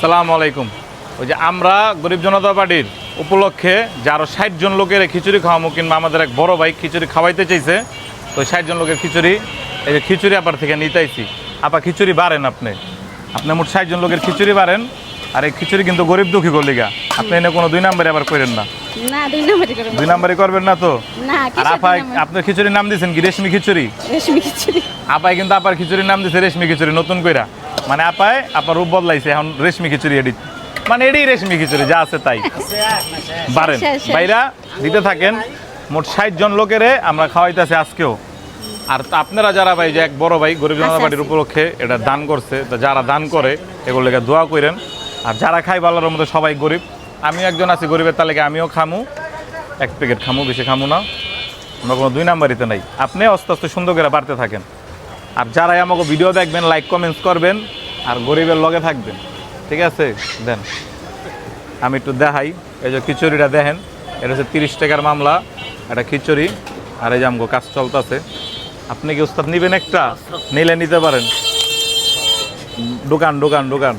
সালাম আলাইকুম। ওই যে আমরা গরিব জনতা পার্টির উপলক্ষে যে আরও ষাট জন লোকের খিচুড়ি খাওয়ামো কিংবা আমাদের এক বড় ভাই খিচুড়ি খাওয়াইতে চাইছে তো ষাট জন লোকের খিচুড়ি এই যে খিচুড়ি আপার থেকে নিতাইছি আপা খিচুড়ি বাড়েন আপনি। আপনি মোট ষাট জন লোকের খিচুড়ি বাড়েন আর এই খিচুড়ি কিন্তু গরিব দুঃখী গলিগা আপনি এনে কোনো দুই নাম্বারে আবার করেন না। দুই নম্বরই করবেন না তো? আর কিসের আপা আপনার খিচুড়ির নাম দিয়েছেন কি? রেশমি খিচুড়ি? রেশমি খিচুড়ি। আপাই কিন্তু আপার খিচুড়ির নাম দিছে রেশমি খিচুড়ি নতুন কইরা। মানে আপায় আপার রূপ বদলাইছে এখন রেশমি খিচুড়ি এডি মানে এডি রেশমি খিচুড়ি যা আছে তাই। বারেন। বাইরা দিতে থাকেন মোট ষাট জন লোকেরে আমরা খাওয়াইতেছি আজকেও। আর আপনারা যারা ভাই যে এক বড় ভাই গরিব জনতা আচ্ছা, পার্টির আচ্ছা। উপলক্ষে এটা দান করছে তো যারা দান করে এগুলো লেগে দোয়া করেন আর যারা খাই বাল্লার মধ্যে সবাই গরিব। আমিও একজন আছি গরিবের তালিকায় আমিও খামু। এক প্যাকেট খামু বেশি খামু না। আমরা কোনো দুই নাম্বারিতে নাই। আপনি আস্তে আস্তে সুন্দর করে বাড়তে থাকেন। আর যারাই আমাকে ভিডিও দেখবেন লাইক কমেন্টস করবেন, আর গরিবের লগে থাকবেন। ঠিক আছে? দেন। আমি একটু দেখাই। এই যে খিচুড়িটা দেখেন, এটা হচ্ছে তিরিশ টাকার মামলা, এটা খিচুড়ি, আর এই যে আমগো কাজ চলতেছে। আপনি কি উস্তাদ নিবেন একটা? নিলে নিতে পারেন। দোকান দোকান দোকান।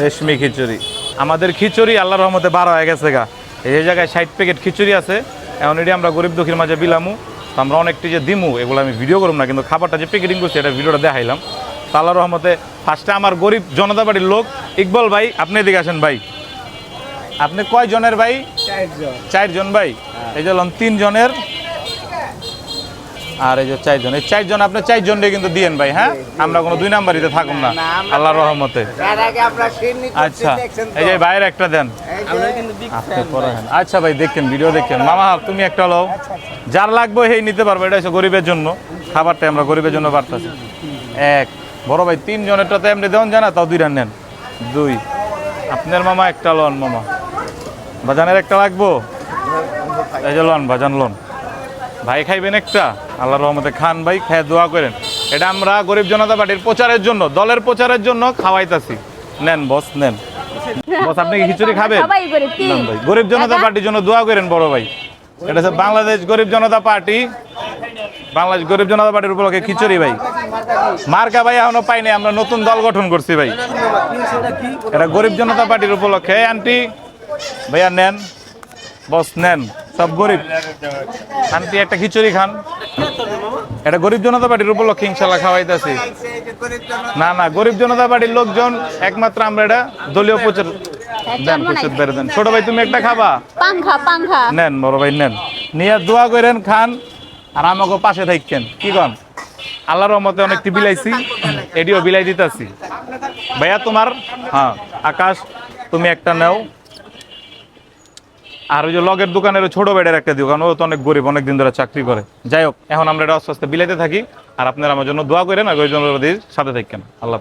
রেশমি খিচুড়ি। আমাদের খিচুড়ি আল্লাহর রহমতে বারো হয়ে গেছে গা। এই জায়গায় ষাট প্যাকেট খিচুড়ি আছে, এখন এটি আমরা গরিব দুঃখীর মাঝে বিলামু। আমরা অনেকটি যে দিমু এগুলো আমি ভিডিও করব না কিন্তু খাবারটা যে প্যাকেটিং করছি এটা ভিডিওটা দেখাইলাম। তালা রহমতে ফার্স্টে আমার গরিব জনতা বাড়ির লোক ইকবল ভাই আপনি এদিকে আসেন ভাই। আপনি কয় জনের ভাই? চারজন। ভাই। এই যে তিনজনের তিন জনের আর এই যে চারজন এই চারজন আপনি চারজন কিন্তু দিয়েন ভাই হ্যাঁ? আমরা কোনো দুই নাম্বারিতে থাকুন না আল্লাহর রহমতে। আচ্ছা এই যে ভাইয়ের একটা দেন। আচ্ছা ভাই দেখেন ভিডিও দেখেন। মামা তুমি একটা লও। যার লাগবে সেই নিতে পারবে এটা হচ্ছে গরিবের জন্য। খাবারটা আমরা গরিবের জন্য বাড়তেছি। এক বড় ভাই তিন জনেরটা তো এমনি দেন জানা তাও দুইটা নেন। দুই আপনার মামা একটা লন মামা। বাজানের একটা লাগবো? এই যে লন বাজান লন। ভাই খাইবেন একটা? আল্লাহর রহমতে খান ভাই খায় দোয়া করেন। এটা আমরা গরিব জনতা পার্টির প্রচারের জন্য দলের প্রচারের জন্য খাওয়াইতাছি। নেন বস নেন। বস আপনি কি খিচুড়ি খাবেন? গরিব ভাই গরিব জনতা পার্টির জন্য দোয়া করেন বড় ভাই। এটা হচ্ছে বাংলাদেশ গরিব জনতা পার্টি। বাংলাদেশ গরিব জনতা পার্টির উপলক্ষে খিচুড়ি ভাই। মার্কা ভাই এখনও পাইনি আমরা নতুন দল গঠন করছি ভাই। এটা গরিব জনতা পার্টির উপলক্ষে। আন্টি ভাইয়া নেন। বস নেন। সব গরিব। আন্টি একটা খিচুড়ি খান। এটা গরিব জনতা পার্টির উপলক্ষে ইনশাল্লাহ খাওয়াইতেছি। না না গরিব জনতা পার্টির লোকজন একমাত্র আমরা এটা দলীয় প্রচার দেন প্রচার বেড়ে দেন। ছোট ভাই তুমি একটা খাবা? নেন বড় ভাই নেন। নিয়ে দোয়া করেন খান আর আমাকে পাশে থাকেন কি কন? আল্লাহর রহমতে অনেকটি বিলাইছি এডিও বিলাই দিতেছি। ভাইয়া তোমার হ্যাঁ আকাশ তুমি একটা নাও। আর ওই যে লগের দোকানের ছোট বেডের একটা দোকান ও তো অনেক গরিব, অনেক দিন ধরে চাকরি করে যাই হোক, এখন আমরা এটা আস্তে আস্তে বিলাইতে থাকি, আর আপনারা আমার জন্য দোয়া করেন, আর ওই জন্য সাথে থাকেন আল্লাহ।